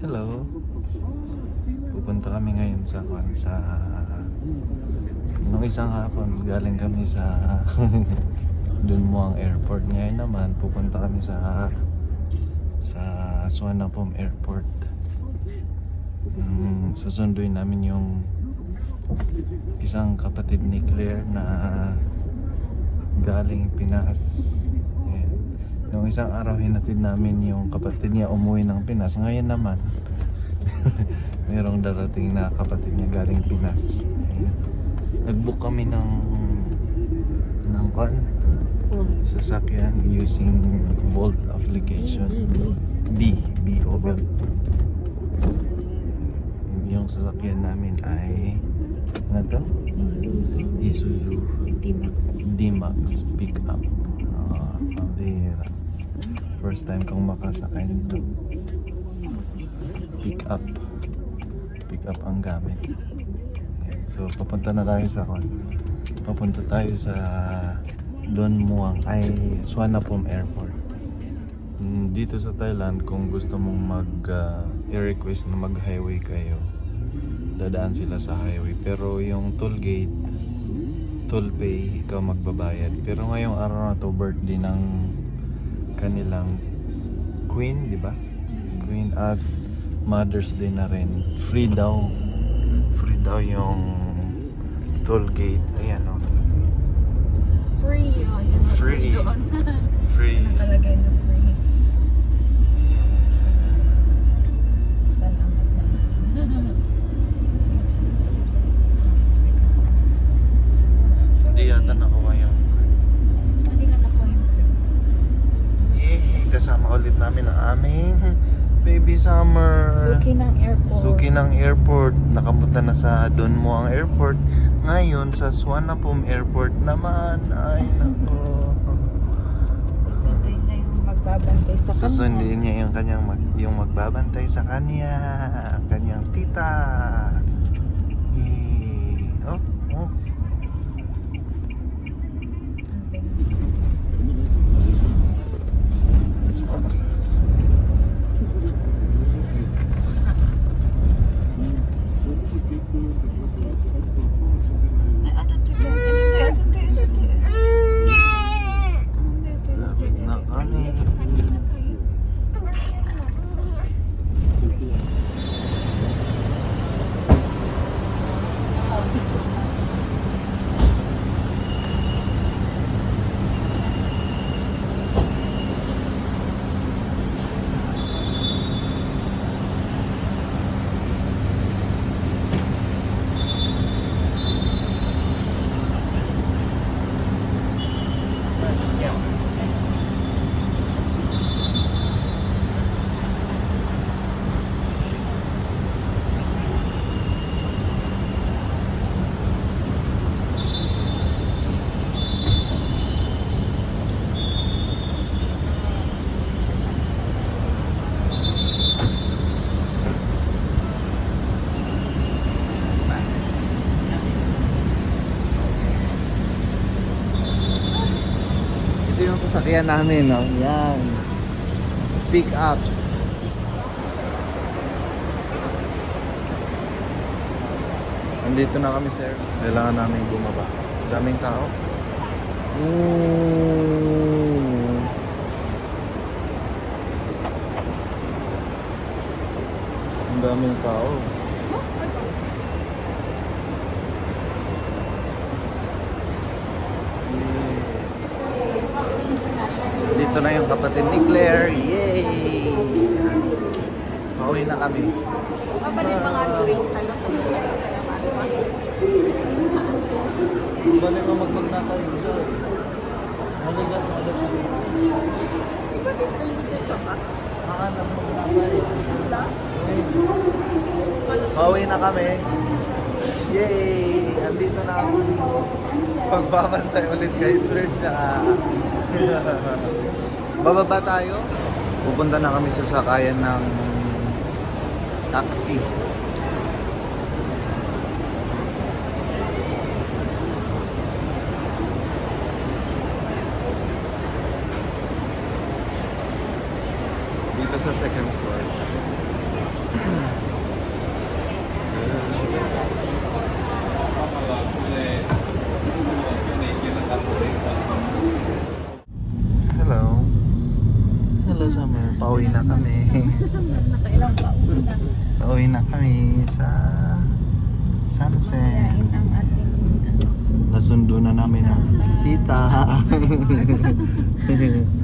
Hello. Pupunta kami ngayon sa kwan sa nung isang hapon galing kami sa dun mo ang airport ngayon naman pupunta kami sa sa Suwanapom Airport mm, susunduin namin yung isang kapatid ni Claire na galing Pinas. Nung isang araw hinatid namin yung kapatid niya umuwi ng Pinas. Ngayon naman, merong darating na kapatid niya galing Pinas. Ayan. Nag-book kami ng ng kwan sasakyan using Volt application. B, B o B. Yung sasakyan namin ay ano to? Isuzu. Isuzu D-Max. D-Max pickup. Ah, bihira. First time kong makasakay nito. Pick up. Pick up ang gamit. So, papunta na tayo sa kon. Papunta tayo sa Don Muang ay Suwanapom Airport. Mm, Dito sa Thailand, kung gusto mong mag ah, i-request na mag-highway kayo, dadaan sila sa highway. Pero yung toll gate, toll pay, ikaw magbabayad. Pero ngayong araw na to, birthday ng kanilang queen, di ba? Queen at Mother's Day na rin. Free daw. Free daw yung toll gate. Ayan o. Free. Oh, yun. Free. Doon. Free. Nakalagay na free. Salamat na. Sige, sige, sige, sige. Sige. Hindi yata nakuha yung Hindi na nakuha yung free. Yay! Kasama ulit namin ang aming baby summer. Suki ng airport. Suki ng airport. Nakapunta na sa Don Muang Airport. Ngayon sa Suwanapom Airport naman. Ay nako. Susunduin na yung magbabantay sa kanya. Susundin niya yung kanyang mag, yung magbabantay sa kanya, ang kanyang tita. Yay! Oh, oh. Lapit na kami. Ito yung sasakyan namin, no? Yan. Pick up. Nandito na kami, sir. Kailangan namin bumaba. Daming tao. Ooh. Ang daming tao. Dito na yung kapatid ni Claire. Yay! Pauwi na kami. Babalik mga green tayo tapos ano tayo maagawa. Balik mo magbag na tayo. Maligas na alas. Di ba titraining sa ito ba? Hanap mo na tayo. Wala. Pauwi na kami. Yay! Andito na ako. Pagbabantay ulit kay Sir na. Bababa tayo. Pupunta na kami sa sakayan ng taxi. Dito sa second floor. Hello. Hello, Summer. Pauwi na kami. Nakailang taon na. Pauwi na kami sa sunset. Nasundo na namin ang tita.